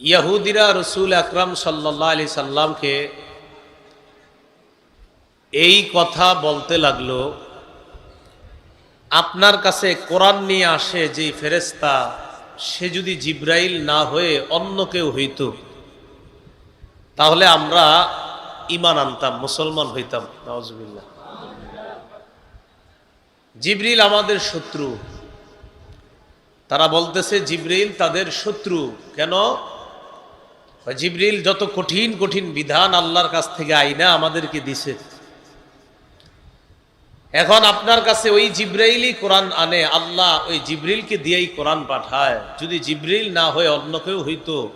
ইয়াহুদিরা রসুল আকরাম সাল্লাহ আলি সাল্লামকে এই কথা বলতে লাগল, আপনার কাছে কোরআন নিয়ে আসে যে ফেরেস্তা সে যদি জিব্রাইল না হয়ে অন্য কেউ হইত, তাহলে আমরা ইমান আনতাম, মুসলমান হইতাম। নওয়াজবিল্লাহ জিবরিল আমাদের শত্রু। তারা বলতেছে, জিব্রিল তাদের শত্রু। কেন? জিব্রিল যত কঠিন কঠিন বিধান আল্লাহর কাছ থেকে আইনা আমাদেরকে দিছে। এখন আপনার কাছে ওই জিব্রাইলই কোরআন আনে, আল্লাহ ওই জিব্রিলকে দিয়েই কোরআন পাঠায়। যদি জিব্রিল না হয়ে, অন্য কেউ হইতো,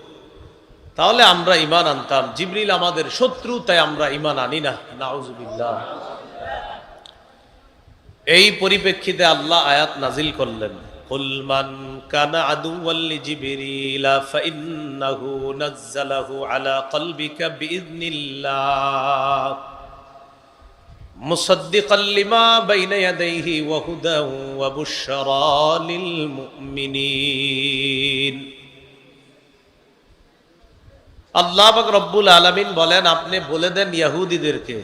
তাহলে আমরা ইমান আনতাম। জিব্রিল আমাদের শত্রু, তাই আমরা ইমান আনি না। এই পরিপ্রেক্ষিতে আল্লাহ আয়াত নাজিল করলেন। قل من كان عدوا لجبريل فإنه نزله على قلبك بإذن الله مصدقا لما بين يديه وهدى وبشرى للمؤمنين আল্লাহ পাক রব্বুল আলামিন বলেন আপনি বলে দেন ইয়াহুদিদেরকে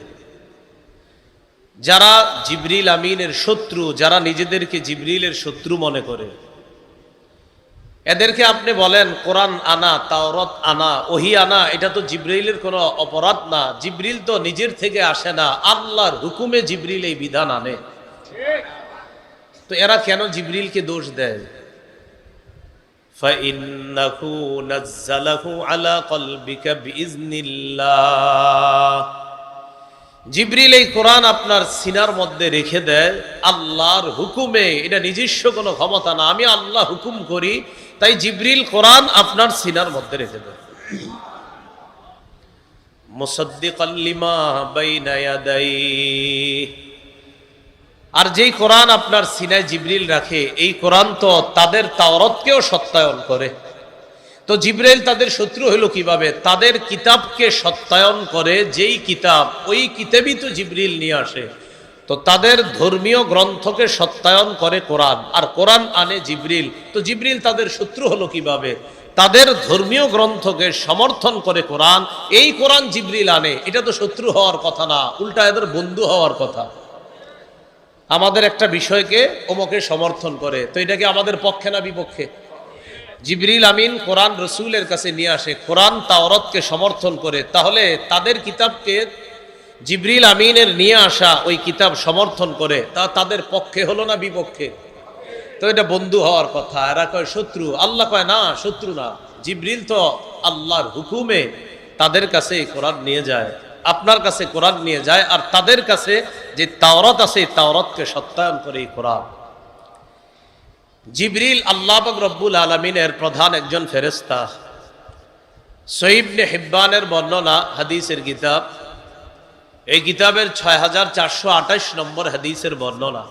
যারা জিবরিল আমিনের শত্রু যারা নিজেদেরকে জিবরিলের শত্রু মনে করে এদেরকে আপনি বলেন কোরআন আনা তাওরত আনা ওহি আনা এটা তো জিব্রিলের কোনো অপরাধ না জিব্রিল তো নিজের থেকে আসে না আল্লাহর হুকুমে জিব্রিল এই বিধান আনে তো এরা কেন জিব্রিলকে দোষ দেয় فإنه نزله على قلبك بإذن الله জিব্রিল এই কোরআন আপনার সিনার মধ্যে রেখে দেয়, আল্লাহর হুকুমে। এটা নিজস্ব কোনো ক্ষমতা না। আমি আল্লাহ হুকুম করি, তাই জিব্রিল কোরআন আপনার সিনার মধ্যে রেখে দেয়। আর যেই কোরআন আপনার সিনায় জিব্রিল রাখে, এই কোরআন তো তাদের তাওরতকেও সত্যায়ন করে। তো জিব্রাইল তাদের শত্রু হলো কীভাবে? তাদের কিতাবকে সত্যায়ন করে, যেই কিতাব, ওই কিতাবই তো জিব্রিল নিয়ে আসে। তো তাদের ধর্মীয় গ্রন্থকে সত্যায়ন করে কোরআন। আর কোরআন আনে জিব্রিল তো জিব্রিল তাদের শত্রু হলো কীভাবে? তাদের ধর্মীয় গ্রন্থকে সমর্থন করে কোরআন। এই কোরআন জিব্রিল আনে। এটা তো শত্রু হওয়ার কথা না, উল্টা এদের বন্ধু হওয়ার কথা। আমাদের একটা বিষয়কে ওমকে সমর্থন করে। তো এটা কি আমাদের পক্ষে না বিপক্ষে? জিবরিল আমিন কোরআন রসুলের কাছে নিয়ে আসে, কোরআন তাওরতকে সমর্থন করে। তাহলে তাদের কিতাবকে জিবরিল আমিনের নিয়ে আসা ওই কিতাব সমর্থন করে। তা তাদের পক্ষে হলো না বিপক্ষে? তো এটা বন্ধু হওয়ার কথা। এরা কয়, শত্রু। আল্লাহ কয়, না, শত্রু না। জিবরিল তো আল্লাহর হুকুমে তাদের কাছে কোরআন নিয়ে যায়। আপনার কাছে কোরআন নিয়ে যায় আর তাদের কাছে যে তাওরত আছে, তাওরতকে সত্যায়ন করে এই কোরআন। জিবরিল আল্লাহ রব্বুল আলমিনের প্রধান একজন ফেরেস্তা সঈবনে হিব্বানের বর্ণনা হাদিসের কিতাব এই কিতাবের ছয় হাজার চারশো আঠাশ নম্বর হাদিসের বর্ণনা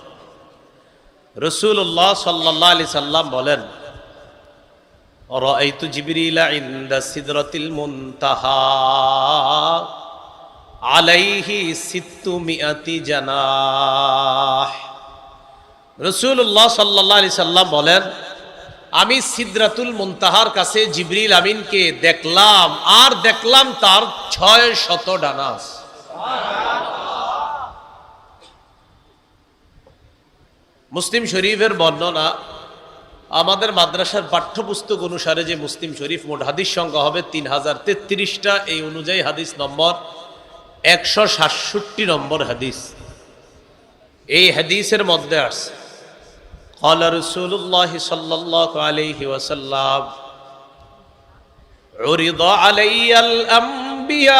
রসুল্লাহ সাল্লাহ আলি সাল্লাম বলেন رأيت جبريل عند سدرة المنتهى عليه ستمائة جناح রসুল্লাহ সাল্লাহ আলি সাল্লাম বলেন, আমি সিদ্রাতুল মুনতাহার কাছে জিবরিল আমিনকে দেখলাম, আর দেখলাম তার ছয় শত ডানাস মুসলিম শরীফের বর্ণনা, আমাদের মাদ্রাসার পাঠ্যপুস্তক অনুসারে যে মুসলিম শরীফ, মোট হাদিস সংখ্যা হবে তিন হাজার তেত্রিশটা এই অনুযায়ী হাদিস নম্বর একশো সাতষট্টি নম্বর হাদিস। এই হাদিসের মধ্যে আসছে قال رسول الله صلى الله عليه وسلم عرض علي الأنبياء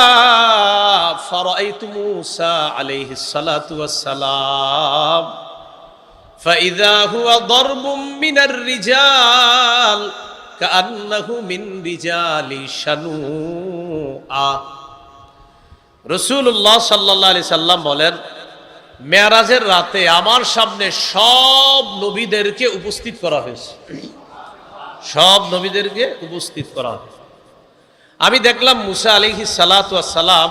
فرأيت موسى عليه الصلاة والسلام فإذا هو ضرب من الرجال كأنه من رجال شنوء رسول الله صلى الله عليه وسلم বলেন মেয়ারাজের রাতে আমার সামনে সব নবীদেরকে উপস্থিত করা হয়েছে। সব নবীদেরকে উপস্থিত করা হয়েছে। আমি দেখলাম মুসা আলিহি সালাম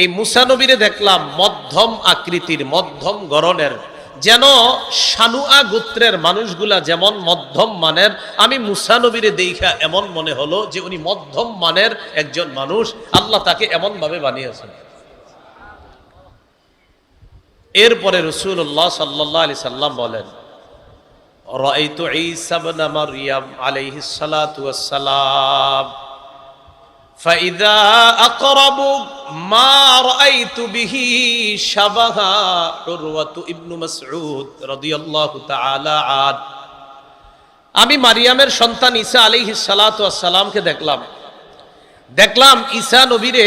এই মুসা নবীরে দেখলাম মধ্যম আকৃতির, মধ্যম গরনের যেন সানুয়া গোত্রের মানুষগুলা যেমন মধ্যম মানের, আমি মুসানবীরে দেখা এমন মনে হলো যে উনি মধ্যম মানের একজন মানুষ, আল্লাহ তাকে এমনভাবে বানিয়েছেন। এরপরে রসুল্লাহ সাল্লাহ আলি সাল্লাম বলেন رأيت عيسى بن مريم عليه الصلاة والسلام فإذا أقرب ما رأيت به شبه عروة ابن مسعود رضي الله تعالى عنه আমি মারিয়ামের সন্তান ঈসা আলাইহিস সালাতু সালামকে দেখলাম দেখলাম ঈসা নবীরে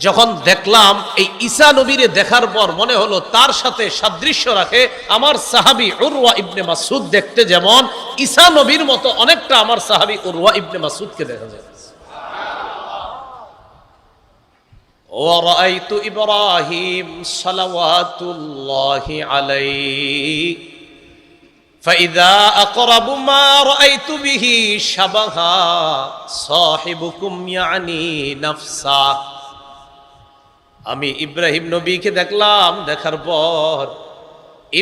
যখন দেখলাম এই ঈসা নবীরে দেখার পর মনে হলো তার সাথে সাদৃশ্য রাখে আমার সাহাবি উরওয়া ইবনে মাসুদ দেখতে যেমন ঈসা নবীর মতো অনেকটা আমার সাহাবি উরওয়া ইবনে মাসুদকে দেখা যায় ورأيت إبراهيم صلوات الله عليه فإذا أقرب ما رأيت به شبها صاحبكم يعني نفسا আমি ইব্রাহিম নবীকে দেখলাম, দেখার পর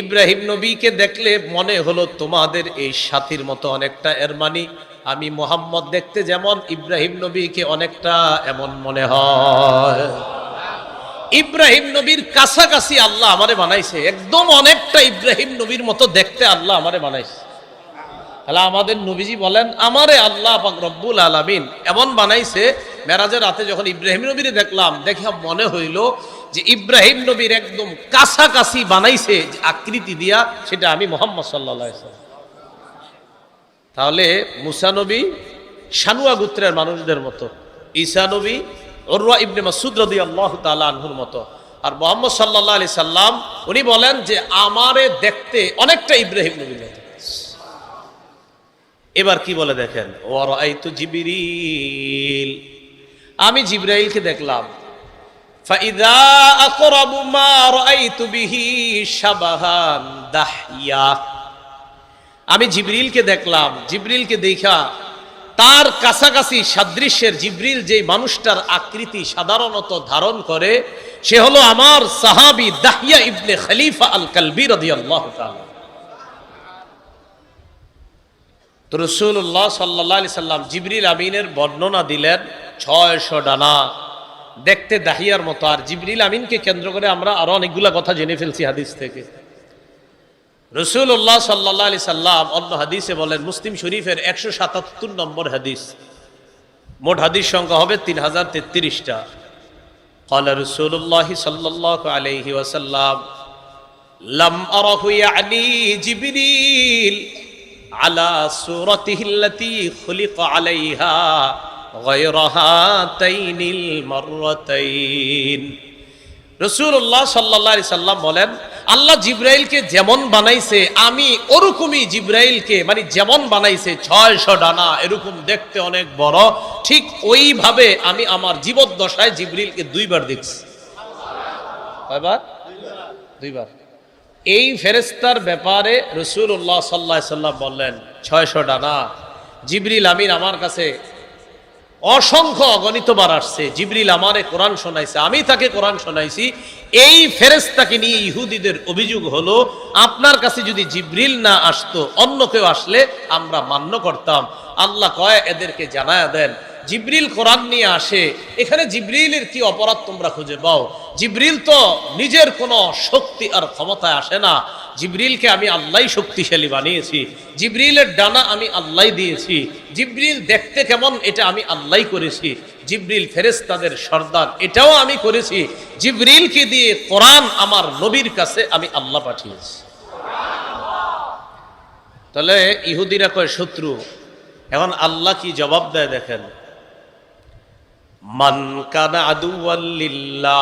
ইব্রাহিম নবীকে দেখলে মনে হলো তোমাদের এই সাথীর মতো অনেকটা এর মানে। আমি মোহাম্মদ দেখতে যেমন, ইব্রাহিম নবীকে অনেকটা এমন মনে হয়। ইব্রাহিম নবীর কাছাকাছি আল্লাহ আমারে বানাইছে, একদম অনেকটা ইব্রাহিম নবীর মতো দেখতে আল্লাহ আমারে বানাইছে। তাহলে আমাদের নবীজি বলেন, আমারে আল্লাহ রব্বুল আলামিন এমন বানাইছে মেরাজের রাতে যখন ইব্রাহিম নবীরে দেখলাম দেখে মনে হইল যে ইব্রাহিম নবীর একদম কাছাকাছি বানাইছে যে আকৃতি দিয়া, সেটা আমি মোহাম্মদ সাল্লাহ তাহলে মুসা নবী সানুয়া গোত্রের মানুষদের মতো, ঈসা নবী অরুয়া ইবনে মাসুদ রদি আল্লাহ তালা আনহুর মতো। আর মোহাম্মদ সাল্লাহ আলি সাল্লাম, উনি বলেন যে আমারে দেখতে অনেকটা ইব্রাহিম নবীর মতো এবার কি বলে দেখেন? ওয়ারাইতু জিবরিল। আমি জিব্রাইলকে দেখলাম। আমি জিবরিলকে দেখলাম। জিবরিলকে দেখা তার কাছাকাছি সাদৃশ্যের জিবরিল যে মানুষটার আকৃতি সাধারণত ধারণ করে, সে হলো আমার সাহাবি দাহিয়া ইবনে খলিফা আল কালবি রাদিয়াল্লাহু তাআলা। তো রসুল্লাহ সাল্লাহ আলি সাল্লাম জিবরিল আমিনের বর্ণনা দিলেন ছয়শো ডানা দেখতে দাহিয়ার মতো আর জিবরিল আমিনকে কেন্দ্র করে আমরা আরো অনেকগুলা কথা জেনে ফেলছি হাদিস থেকে রসুল্লাহ সাল্লাহ আলি সাল্লাম অন্য হাদিসে বলেন মুসলিম শরীফের একশো সাতাত্তর নম্বর হাদিস মোট হাদিস সংখ্যা হবে তিন হাজার তেত্রিশটা قال رسول الله صلى الله عليه وسلم لم أره يعني جبريل আলা সুরতিহিল্লাতি আলাইহা বলেন, আল্লাহ জিব্রাইলকে যেমন বানাইছে, আমি ওরকমই জিব্রাইলকে মানে যেমন বানাইছে, ছয়শো ডানা, এরকম দেখতে অনেক বড়, ঠিক ওইভাবে আমি আমার জীবদ্দশায় জিব্রিলকে দুইবার দেখছি। কয়বার? দুইবার। এই ফেরেস্তার ব্যাপারে রসুল্লাহ সাল্লাহ সাল্লাম বললেন, ছয়শো ডানা, জিবরিল আমিন আমার কাছে অসংখ্য অগণিতবার আসছে। জিবরিল আমারে কোরআন শোনাইছে, আমি তাকে কোরআন শোনাইছি। এই ফেরেস্তাকে নিয়ে ইহুদিদের অভিযোগ হলো, আপনার কাছে যদি জিবরিল না আসতো, অন্য কেউ আসলে আমরা মান্য করতাম। আল্লাহ কয়, এদেরকে জানায়া দেন জিব্রিল কোরআন নিয়ে আসে। এখানে জিব্রিলের কি অপরাধ তোমরা খুঁজে পাও? জিব্রিল তো নিজের কোনো শক্তি আর ক্ষমতায় আসে না। জিব্রিলকে আমি আল্লাহ শক্তিশালী বানিয়েছি। জিব্রিলের ডানা আমি আল্লাহ দিয়েছি। জিব্রিল দেখতে কেমন এটা আমি আল্লাহ করেছি। জিব্রিল ফেরেস্তাদের সর্দার, এটাও আমি করেছি। জিব্রিলকে দিয়ে কোরআন আমার নবীর কাছে আমি আল্লাহ পাঠিয়েছি। তাহলে ইহুদিরা কয়, শত্রু, এখন আল্লাহ কি জবাব দেয় দেখেন? মান কানা আদুয়াল্লিল্লাহ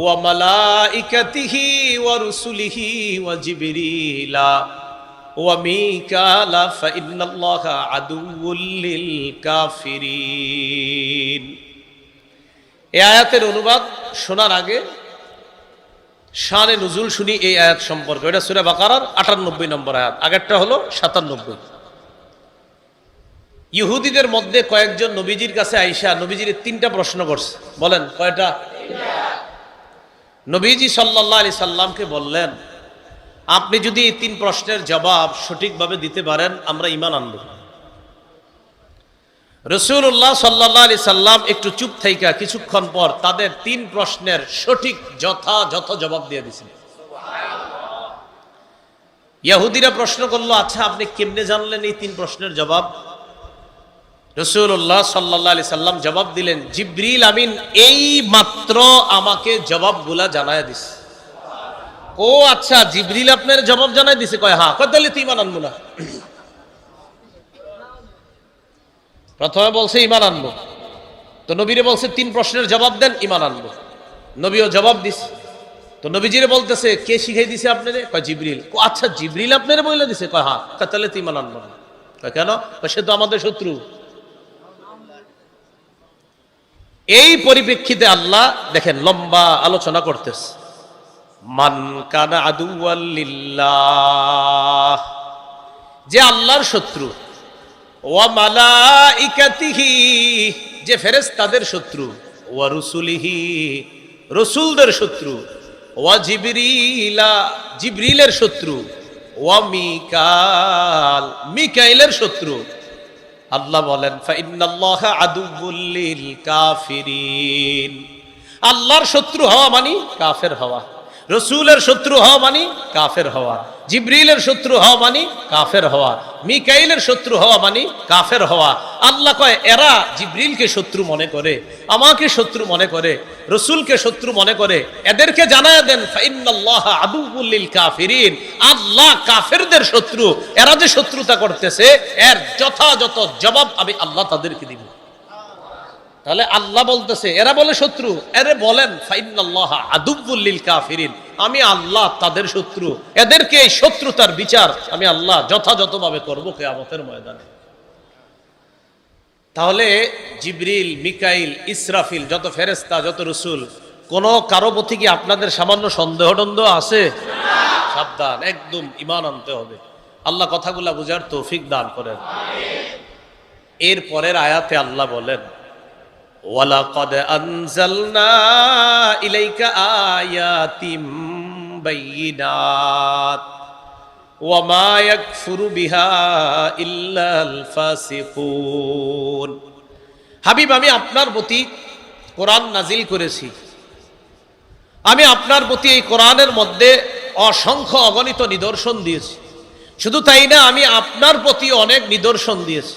ওয়া মালাইকাতিহি ওয়া রুসুলিহি ওয়া জিবরিলা ওয়া ফা এই আয়াতের অনুবাদ শোনার আগে শানে নজুল শুনি এই আয়াত সম্পর্কে। এটা সুরা বাকারার আটানব্বই নম্বর আয়াত। আগেরটা হলো সাতানব্বই। ইহুদিদের মধ্যে কয়েকজন নবীজির কাছে আইসা নবীজির তিনটা প্রশ্ন করছে। বলেন, কয়টা? নবীজি সাল্লাহ আলি সাল্লামকে বললেন, আপনি যদি এই তিন প্রশ্নের জবাব সঠিকভাবে দিতে পারেন, আমরা ইমান আনব। রসুল্লাহ সাল্লাহ আলি সাল্লাম একটু চুপ থাইকা কিছুক্ষণ পর তাদের তিন প্রশ্নের সঠিক যথাযথ জবাব দিয়ে দিয়েছিলেন ইয়াহুদিরা প্রশ্ন করল আচ্ছা আপনি কেমনে জানলেন এই তিন প্রশ্নের জবাব? রসুল্লাহ সাল্লাহ আলি সাল্লাম জবাব দিলেন, জিব্রিল আমিন, এই মাত্র আমাকে জবাব জবাবগুলা জানায় দিস। ও আচ্ছা জিব্রিল আপনার জবাব জানাই দিছে? কয় হ্যাঁ। কয়, তাহলে তুই ইমান আনব না। প্রথমে বলছে ইমান আনব। তো নবীরে বলছে, তিন প্রশ্নের জবাব দেন ইমান আনব। নবীও জবাব দিস তো নবীজিরে বলতেছে, কে শিখাই দিছে আপনারে? কয়, জিব্রিল। ও আচ্ছা জিব্রিল আপনারে বলে দিছে? কয় হ্যাঁ। তাহলে তুই আনব না। কেন? সে তো আমাদের শত্রু। এই পরিপ্রেক্ষিতে আল্লাহ দেখেন লম্বা আলোচনা করতেছে। মান কানা আদুয়াল্লিল্লাহ যে আল্লাহর শত্রু। ওয়া মালাইকাতিহি। যে ফেরেশতাদের শত্রু। ওয়া রুসুলিহি। রসুলদের শত্রু। ওয়া জিবরিলা। জিবরিলের শত্রু। ওয়া মিকাল। মিকাইলের শত্রু। আল্লাহ বলেন আল্লাহর শত্রু হওয়া মানি কাফের হওয়া। রসুলের শত্রু হওয়া মানি কাফের হওয়া, জিব্রিলের শত্রু হওয়া মানি কাফের হওয়া, মিকাইলের শত্রু হওয়া মানি কাফের হওয়া। আল্লাহ কয়, এরা জিব্রিলকে শত্রু মনে করে, আমাকে শত্রু মনে করে, রসুলকে শত্রু মনে করে, এদেরকে জানায় দেন কাফিরিন। আল্লাহ কাফেরদের শত্রু, এরা যে শত্রুতা করতেছে, এর যথাযথ জবাব আমি আল্লাহ তাদেরকে দিব। তাহলে আল্লাহ বলতেছে, এরা বলে শত্রু। এরে বলেন কাফিরিন। আমি আল্লাহ, তাদের শত্রু। এদেরকে এই শত্রুতার বিচার আমি আল্লাহ যথাযথভাবে করব কেয়ামতের ময়দানে। তাহলে জিবরিল, মিকাইল, ইসরাফিল, যত ফেরেস্তা যত রসুল, কোন কারও প্রতি কি আপনাদের সামান্য সন্দেহ টন্দেহ আছে? সাবধান, একদম ইমান আনতে হবে। আল্লাহ কথাগুলা বুঝার তৌফিক দান করেন। এর পরের আয়াতে আল্লাহ বলেন ওয়ালাকাদ আনজালনা ইলাইকা আয়াতিম বাইয়িনাত ওয়ামা ইয়াকফুরু বিহা ইল্লাল ফাসিকুন। হাবিব, আমি আপনার প্রতি কোরআন নাজিল করেছি। আমি আপনার প্রতি এই কোরআনের মধ্যে অসংখ্য অগণিত নিদর্শন দিয়েছি। শুধু তাই না, আমি আপনার প্রতি অনেক নিদর্শন দিয়েছি।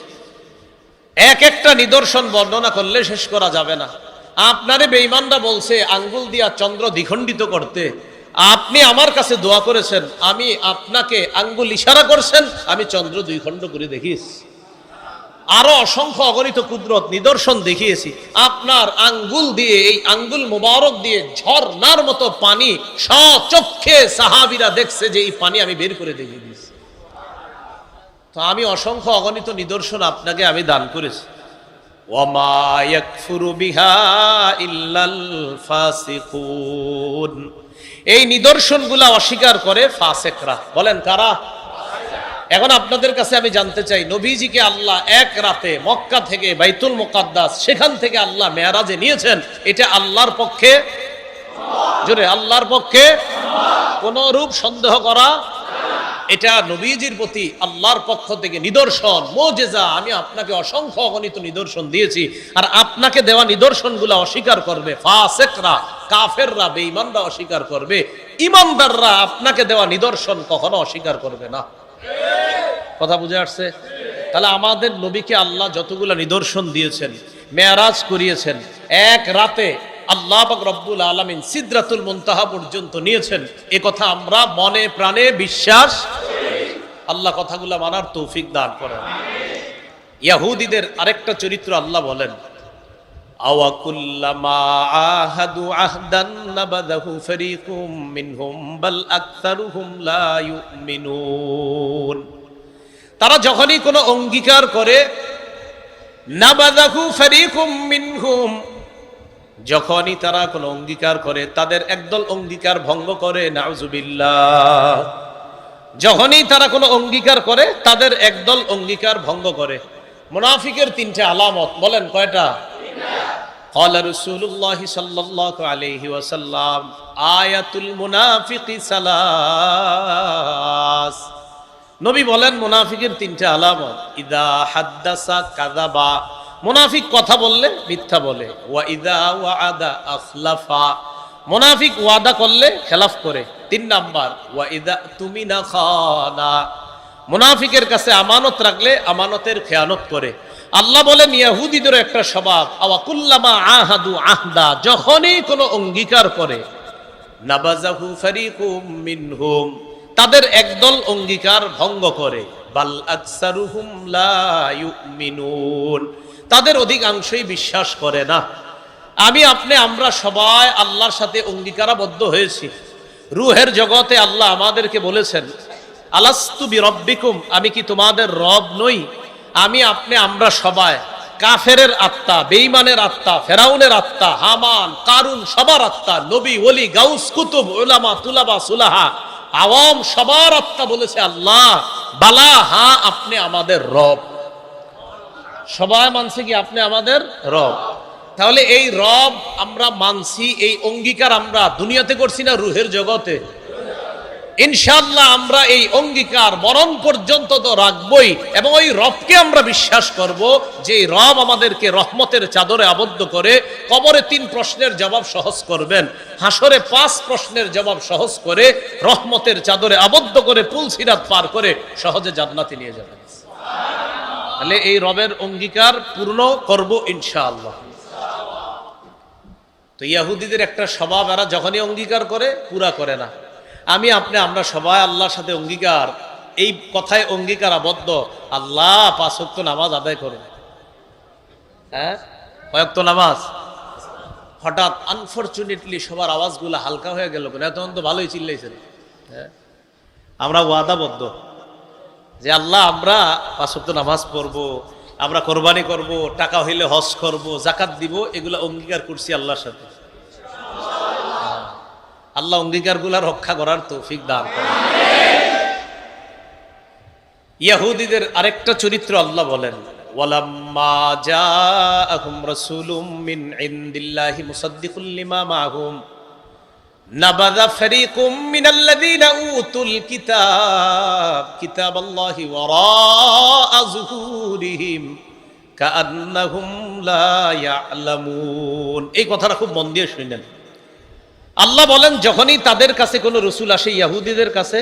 এক একটা নিদর্শন বর্ণনা করলে শেষ করা যাবে না। আপনারে বেঈমানরা বলছে, আঙ্গুল দিয়া চন্দ্র দ্বিখণ্ডিত করতে। আপনি আমার কাছে দোয়া করেছেন, আমি আপনাকে আঙ্গুল ইশারা করছেন, আমি চন্দ্র দুই খণ্ড করে দেখিয়েছি। আরও অসংখ্য অগণিত কুদরত নিদর্শন দেখিয়েছি। আপনার আঙ্গুল দিয়ে, এই আঙ্গুল মোবারক দিয়ে ঝর্নার মতো পানি সচক্ষে সাহাবিরা দেখছে যে এই পানি আমি বের করে দেখিয়ে দিয়েছি তো আমি অসংখ্য অগণিত নিদর্শন আপনাকে আমি দান করেছি। এই নিদর্শনগুলা অস্বীকার করে ফাসেকরা। বলেন কারা? এখন আপনাদের কাছে আমি জানতে চাই, নবীজিকে আল্লাহ এক রাতে মক্কা থেকে বাইতুল মোকাদ্দাস সেখান থেকে আল্লাহ মেয়ারাজে নিয়েছেন, এটা আল্লাহর পক্ষে? জোরে, আল্লাহর পক্ষে? কোন রূপ সন্দেহ করা এটা নবীজির প্রতি আল্লাহর পক্ষ থেকে নিদর্শন। মোজেজা, আমি আপনাকে অসংখ্য অগণিত নিদর্শন দিয়েছি। আর আপনাকে দেওয়া নিদর্শনগুলো অস্বীকার করবে। ফাসেকরা, কাফেররা, বেঈমানরা অস্বীকার করবে। ইমানদাররা আপনাকে দেওয়া নিদর্শন কখনো অস্বীকার করবে না। কথা বুঝে আসছে? তাহলে আমাদের নবীকে আল্লাহ যতগুলো নিদর্শন দিয়েছেন, মেয়ারাজ করিয়েছেন, এক রাতে আল্লাহ রব্বুল আলমিন সিদ্রাতুল মুনতাহা পর্যন্ত নিয়েছেন। এ কথা আমরা মনে প্রাণে বিশ্বাস আল্লাহ কথাগুলো মানার তৌফিক দান করেন। ইয়াহুদিদের আরেকটা চরিত্র আল্লাহ বলেন তারা যখনই কোনো অঙ্গীকার করে নাবাদাহু ফারিকুম মিনহুম যখনই তারা কোনো অঙ্গীকার করে তাদের একদল অঙ্গীকার ভঙ্গ করে নাউজুবিল্লাহ যখনই তারা কোনো অঙ্গীকার করে তাদের একদল অঙ্গীকার ভঙ্গ করে মুনাফিকের তিনটে আলামত বলেন কয়টা قال رسول الله صلى الله عليه وسلم آية المنافق ثلاث নবী বলেন মুনাফিকের তিনটা আলামত ইদা হাদ্দাসা কাযাবা মুনাফিক কথা বললে মিথ্যা বলে। ওয়া ইদা ওয়াআদা আখলাফা মুনাফিক ওয়াদা করলে খেলাফ করে। তিন নাম্বার ওয়া ইদা তুমিনা খানা। মুনাফিকের কাছে আমানত রাখলে আমানতের খেয়ানত করে। আল্লাহ বলেন ইয়াহুদিদের একটা স্বভাব আওয়াকুল্লামা আহাদু আহদা যখনই কোনো অঙ্গীকার করে। নাবাজাহু ফারিকুম মিনহুম। তাদের একদল অঙ্গীকার ভঙ্গ করে। বাল আকসারুহুম লা ইউমিনুন। তাদের অধিকাংশই বিশ্বাস করে না। আমি, আপনি, আমরা সবাই আল্লাহর সাথে অঙ্গীকারাবদ্ধ হয়েছি। রুহের জগতে আল্লাহ আমাদেরকে বলেছেন, আলাস্তু বিরব্বিকুম, আমি কি তোমাদের রব নই? আমি, আপনি, আমরা সবাই কাফেরের আত্মা, বেঈমানের আত্মা, ফেরাউনের আত্মা, হামান, কারুন, সবার আত্মা, নবী, ওলি, গাউস, কুতুব, উলামা, তুলাবা, সুলাহা, আওয়াম সবার আত্মা বলেছে আল্লাহ। বালা, হা, আপনি আমাদের রব। সবাই মানছে কি আপনি আমাদের রব? তাহলে এই রব আমরা মানছি, এই অঙ্গীকার আমরা দুনিয়াতে করছি না, রুহের জগতে? ইনশাল্লাহ আমরা এই অঙ্গীকার মরণ পর্যন্ত তো রাখবই, এবং ওই রবকে আমরা বিশ্বাস করব যে রব আমাদেরকে রহমতের চাদরে আবদ্ধ করে কবরে তিন প্রশ্নের জবাব সহজ করবেন, হাসরে পাঁচ প্রশ্নের জবাব সহজ করে রহমতের চাদরে আবদ্ধ করে পুল সিরাত পার করে সহজে জান্নাতে নিয়ে যাবেন। তাহলে এই রবের অঙ্গীকার পূর্ণ করব ইনশাআল্লাহ। তো ইয়াহুদিদের একটা স্বভাব, এরা যখনই অঙ্গীকার করে, পুরা করে না। আমি, আপনি, আমরা সবাই আল্লাহর সাথে অঙ্গীকার, এই কথায় অঙ্গীকার আবদ্ধ। আল্লাহ পাঁচ ওয়াক্ত নামাজ আদায় করবে হ্যাঁ? কয়েক তো নামাজ? হঠাৎ আনফর্চুনেটলি সবার আওয়াজগুলো হালকা হয়ে গেল এতক্ষণ তো ভালোই চিল্লাইছেন। হ্যাঁ? আমরা ওয়াদাবদ্ধ। যে আল্লাহ, আমরা পাঁচ ওয়াক্ত নামাজ পড়ব, আমরা কোরবানি করব, টাকা হইলে হজ করব জাকাত দিব, এগুলো অঙ্গীকার করছি আল্লাহর সাথে। আল্লাহ অঙ্গীকারগুলা রক্ষা করার তৌফিক দান ইয়াহুদিদের আরেকটা চরিত্র আল্লাহ বলেন, ওয়ালাম্মা জাআহুম রাসূলুম মিন ইনদিল্লাহি মুসাদ্দিকুল লিমা মাহুম। মিনাল্লাযীনা উতুল কিতাব এই কথাটা খুব মন দিয়ে আল্লাহ বলেন, যখনই তাদের কাছে কোনো রসুল আসে, ইয়াহুদিদের কাছে,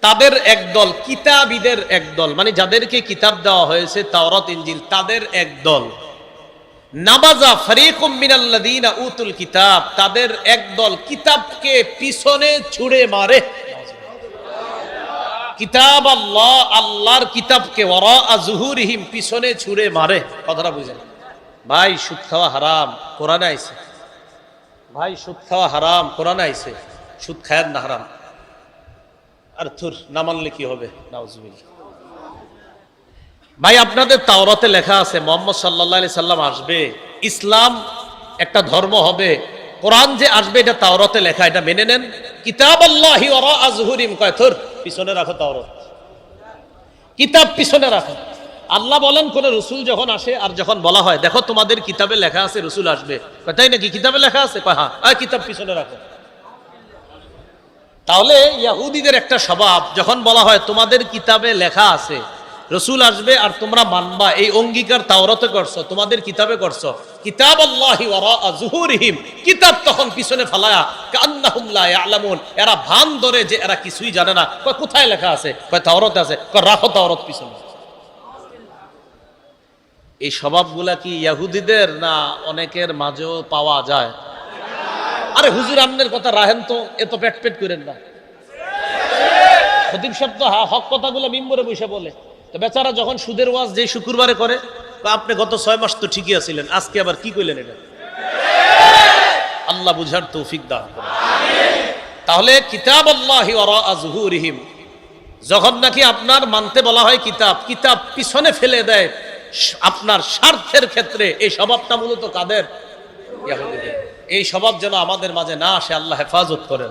তাদের একদল, কিতাবীদের একদল মানে যাদেরকে কিতাব দেওয়া হয়েছে, তাওরাত ইঞ্জিল তাদের একদল নামাজা ফরিকুম মিনাল্লাযীনা উতুল কিতাব, তাদের একদল কিতাবকে পিছনে ছুঁড়ে মারে। কিতাব আল্লাহ, আল্লাহর কিতাবকে ওরা জুহুরিহিম পিছনে ছুঁড়ে মারে। কথাটা বুঝেন। ভাই, সুদ খাওয়া হারাম, কোরআনে আইছে। ভাই, সুদ খাওয়া হারাম, কোরআনে আইছে। সুদ খায়ের না হারাম। আর থুর না মানলে কি হবে? নাউজুবিল্লাহ। ভাই, আপনাদের তাওরাতে লেখা আছে, মোহাম্মদ সাল্লাহ আলি সাল্লাম আসবে, ইসলাম একটা ধর্ম হবে। কোরআন যে আসবে, এটা তাওরাতে লেখা, এটা মেনে নেন। কিতাব আল্লাহি আজহুরিম কয় থুর পিছনে রাখো তাওরাত। কিতাব পিছনে রাখো। আল্লাহ বলেন, কোন রসুল যখন আসে, আর যখন বলা হয়, দেখো তোমাদের কিতাবে লেখা আছে, রসুল আসবে। তাই নাকি কিতাবে লেখা আছে? হ্যাঁ কিতাব পিছনে রাখো। তাহলে ইয়াহুদিদের একটা স্বভাব, যখন বলা হয়, তোমাদের কিতাবে লেখা আছে রসুল আসবে আর তোমরা মানবা। এই অঙ্গীকার তাওরাতে করছ, তোমাদের কিতাবে করছ। কিতাব আল্লাহি যুহুরিহিম কিতাব তখন পিছনে ফালায়া কান্নাহুম লা ইয়ালামুন। এরা ভান ধরে যে এরা কিছুই জানে না। কয়, কোথায় লেখা আছে? কয়, তাওরাতে আছে। কয়, রাখো তাওরাত পিছনে। এই স্বভাবগুলা কি ইয়াহুদিদের না অনেকের মাঝেও পাওয়া যায়? আরে হুজুর, আমনের কথা রাহেন তো এত পেট পেট করেন না। খতিব হা- হক কথাগুলো মিম্বরে বসে বলে। তো বেচারা যখন সুদের ওয়াজ যে শুক্রবারে করে আপনি গত ছয় মাস তো ঠিকই আছিলেন, আজকে আবার কি কইলেন এটা? আল্লাহ বুঝার তৌফিক দান। তাহলে কিতাব আল্লাহি যখন নাকি আপনার মানতে বলা হয় কিতাব কিতাব পিছনে ফেলে দেয় আপনার স্বার্থের ক্ষেত্রে, এই স্বভাবটা মূলত কাদের? এই স্বভাব যেন আমাদের মাঝে না আসে, আল্লাহ হেফাজত করেন।